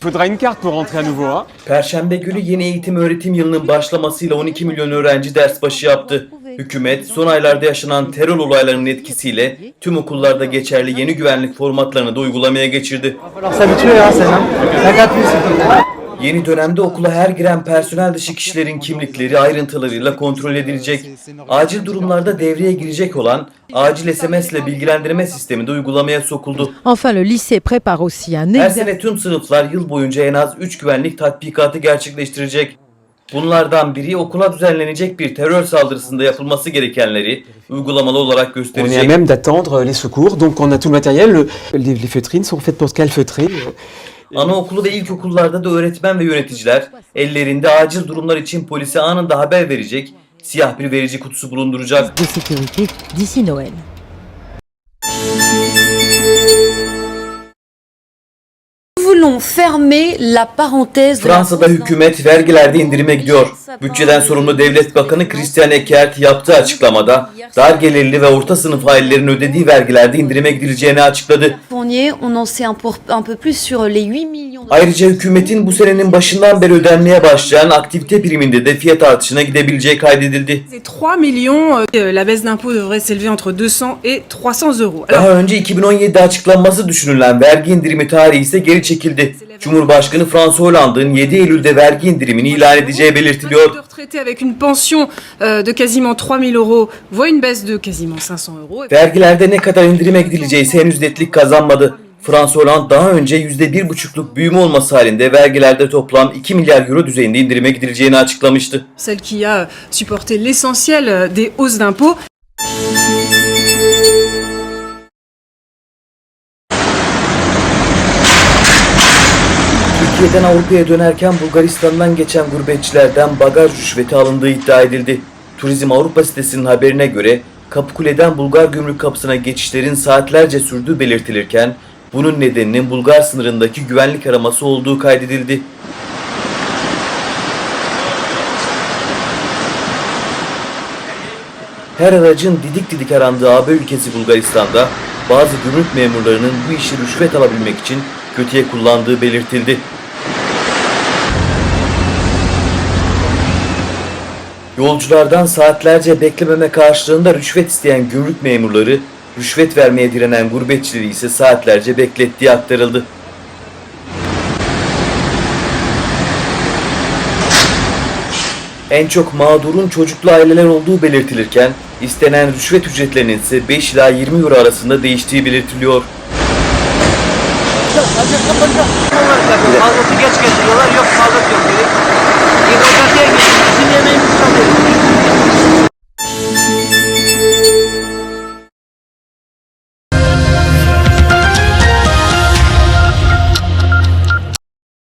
Faudra une carte pour rentrer à nouveau. Hein. Perşembe günü yeni eğitim öğretim yılının başlamasıyla 12 milyon öğrenci ders başı yaptı. Hükümet son aylarda yaşanan terör olaylarının etkisiyle tüm okullarda geçerli yeni güvenlik formatlarını da uygulamaya geçirdi. Yeni dönemde okula her giren personel dışı kişilerin kimlikleri ayrıntılarıyla kontrol edilecek. Acil durumlarda devreye girecek olan acil SMS ile bilgilendirme sistemi de uygulamaya sokuldu. Enfin, le lycée prépare aussi un Her sene tüm sınıflar yıl boyunca en az 3 güvenlik tatbikatı gerçekleştirecek. Bunlardan biri okula düzenlenecek bir terör saldırısında yapılması gerekenleri uygulamalı olarak On est à gösterecek. même d'attendre les secours, donc on a tout le matériel. Le- les, les feutrines sont faites pour se calfeutrer. Anaokulu ve ilkokullarda da öğretmen ve yöneticiler ellerinde acil durumlar için polise anında haber verecek siyah bir verici kutusu bulunduracak. Fransa'da hükümet vergilerde indirime gidiyor. Bütçeden sorumlu devlet bakanı Christian Eckert yaptığı açıklamada dar gelirli ve orta sınıf ailelerin ödediği vergilerde indirime gidileceğini açıkladı. Fournier, on en sait un, pour- un peu plus sur les 8 millions de Ayrıca hükümetin bu senenin başından beri ödenmeye başlayan aktivite priminde de fiyat artışına gidebileceği kaydedildi. C'est 3 millions, euh, la baisse d'impôt devrait s'élever entre 200 et 300 euros. Alors, Daha önce 2017'de açıklanması düşünülen vergi indirimi tarihi ise geri çekildi. Cumhurbaşkanı François Hollande'ın 7 Eylül'de vergi indirimini ilan edeceği belirtiliyor. euh, de quasiment 3000 euros voit une baisse de quasiment 500 euros. Et Vergilerde ne kadar indirime gidileceği ise henüz netlik kazanmadı. François Hollande daha önce %1,5'luk büyüme olması halinde vergilerde toplam 2 milyar euro düzeyinde indirime gidileceğini açıklamıştı. celle qui a supporté l'essentiel euh, des hausses d'impôts. Türkiye'den Avrupa'ya dönerken Bulgaristan'dan geçen gurbetçilerden bagaj rüşveti alındığı iddia edildi. Turizm Avrupa sitesinin haberine göre Kapıkule'den Bulgar gümrük kapısına geçişlerin saatlerce sürdüğü belirtilirken bunun nedeninin Bulgar sınırındaki güvenlik araması olduğu kaydedildi. Her aracın didik didik arandığı AB ülkesi Bulgaristan'da bazı gümrük memurlarının bu işi rüşvet alabilmek için kötüye kullandığı belirtildi. Yolculardan saatlerce beklememe karşılığında rüşvet isteyen gümrük memurları, rüşvet vermeye direnen gurbetçileri ise saatlerce beklettiği aktarıldı. En çok mağdurun çocuklu aileler olduğu belirtilirken, istenen rüşvet ücretlerinin ise 5 ila 20 euro arasında değiştiği belirtiliyor. Mazlotu geç getiriyorlar. Yok